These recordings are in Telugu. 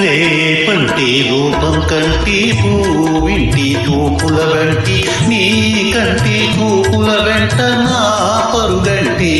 రేపంటే రూపం కంటి పూవింటి చూపుల వెంటి నీ కంటి చూపుల వెంట నా పరుగంటే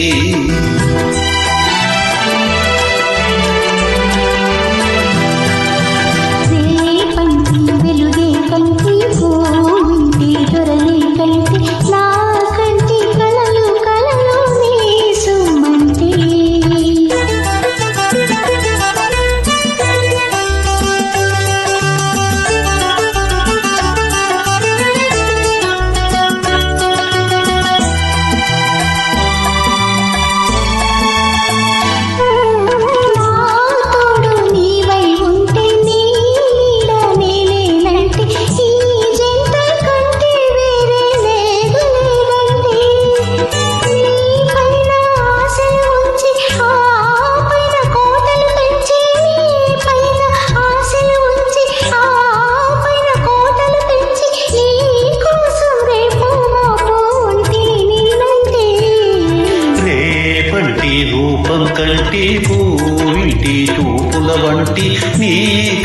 కంటి రూపం కంటి పూవింటి చూపుల వంటి నీ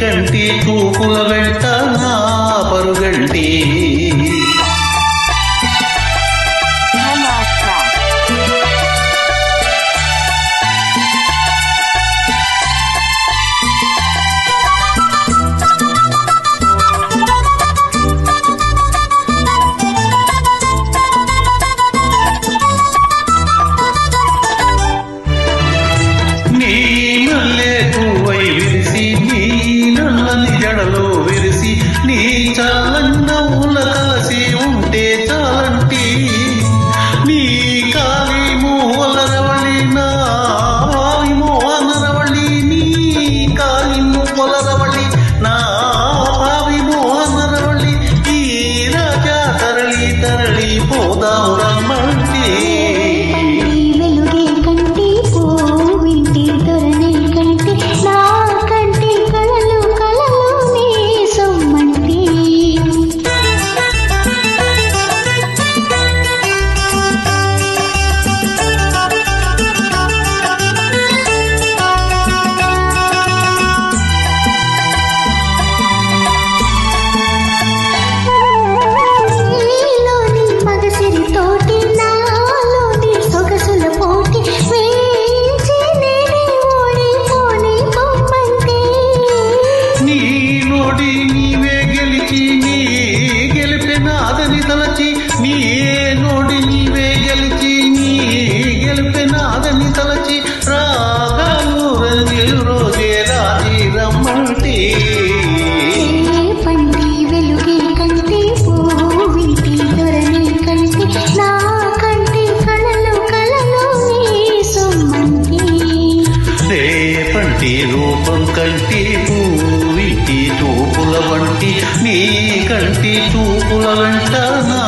కంటి చూపుల వెంట నా పరుగంటి. పోదాం రమ్మంటే నోడి నీవే గెలిచి నీ గెలిపినాదని తలచి నీ నోడి నీవే గెలిచి నీ గెలిపినాదని తలచి రాగాలు రంజిలు రోజే రాజీ రమ్మంటే. పండి వెలుగే కంటి పూవింటి దొరనే కంటి నా రూపం కంటి పూవిటి చూపుల వంటి నీ కంటి చూపుల వెంట నా